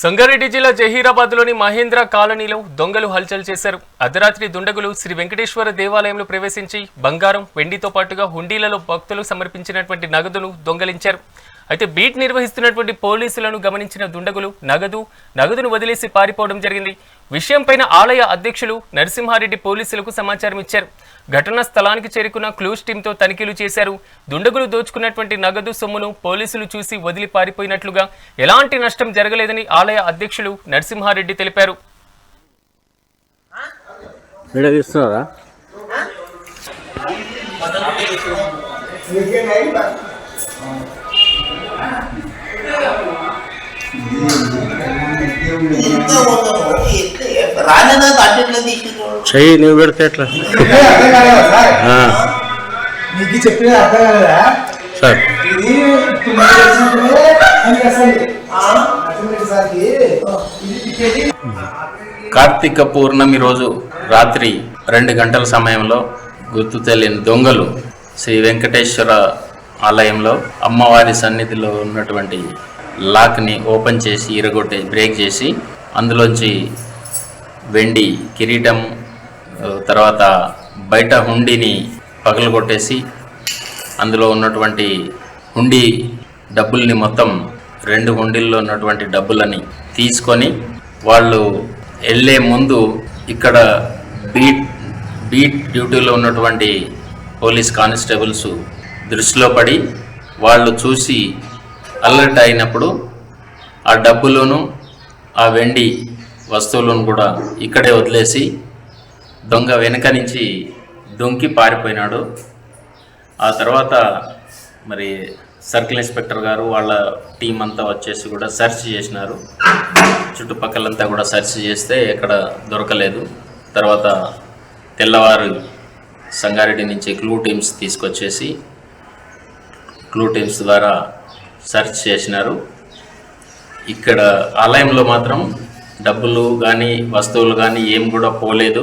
సంగారెడ్డి జిల్లా జహీరాబాద్లోని మహేంద్ర కాలనీలో దొంగలు హల్చల్ చేశారు. అర్ధరాత్రి దుండగులు శ్రీ వెంకటేశ్వర దేవాలయంలో ప్రవేశించి బంగారం వెండితో పాటుగా హుండీలలో భక్తులు సమర్పించినటువంటి నగదును దొంగలించారు. అయితే బీట్ నిర్వహిస్తున్నటువంటి పోలీసులను గమనించిన దుండగులు నగదు నగదును వదిలేసి పారిపోవడం జరిగింది. విషయంపైన ఆలయ అధ్యక్షులు నరసింహారెడ్డి పోలీసులకు సమాచారం ఇచ్చారు. ఘటనా స్థలానికి చేరుకున్న క్లూస్ టీంతో తనిఖీలు చేశారు. దుండగులు దోచుకున్నటువంటి నగదు సొమ్మును పోలీసులు చూసి వదిలి పారిపోయినట్లుగా ఎలాంటి నష్టం జరగలేదని ఆలయ అధ్యక్షులు నరసింహారెడ్డి తెలిపారు. రాలేదా అట్లా తీసుకుంటాడు చెయ్యి నువ్వు పెడితే ఎట్లా? సార్ నీకు చెప్పిన అర్థం ఇది కార్తీక పౌర్ణమి రోజు రాత్రి రెండు గంటల సమయంలో గుర్తు తెలియని దొంగలు శ్రీ వెంకటేశ్వర ఆలయంలో అమ్మవారి సన్నిధిలో ఉన్నటువంటి లాక్ని ఓపెన్ చేసి ఇరగొట్టి బ్రేక్ చేసి అందులోంచి వెండి కిరీటం తర్వాత బయట హుండీని పగలగొట్టేసి అందులో ఉన్నటువంటి హుండీ డబ్బుల్ని మొత్తం రెండు హుండీల్లో ఉన్నటువంటి డబ్బులని తీసుకొని వాళ్ళు వెళ్ళే ముందు ఇక్కడ బీట్ బీట్ డ్యూటీలో ఉన్నటువంటి పోలీస్ కానిస్టేబుల్స్ దృష్టిలో పడి వాళ్ళు చూసి అలర్ట్ అయినప్పుడు ఆ డబ్బులను ఆ వెండి వస్తువులను కూడా ఇక్కడే వదిలేసి దొంగ వెనుక నుంచి దొంకి పారిపోయినాడు. ఆ తర్వాత మరి సర్కిల్ ఇన్స్పెక్టర్ గారు వాళ్ళ టీం అంతా వచ్చేసి కూడా సెర్చ్ చేసినారు. చుట్టుపక్కలంతా కూడా సెర్చ్ చేస్తే ఎక్కడ దొరకలేదు. తర్వాత తెల్లవారు సంగారెడ్డి నుంచి క్లూ టీమ్స్ తీసుకొచ్చేసి క్లూ టీమ్స్ ద్వారా సెర్చ్ చేసినారు. ఇక్కడ ఆలయంలో మాత్రం డబ్బులు కానీ వస్తువులు కానీ ఏం కూడా పోలేదు.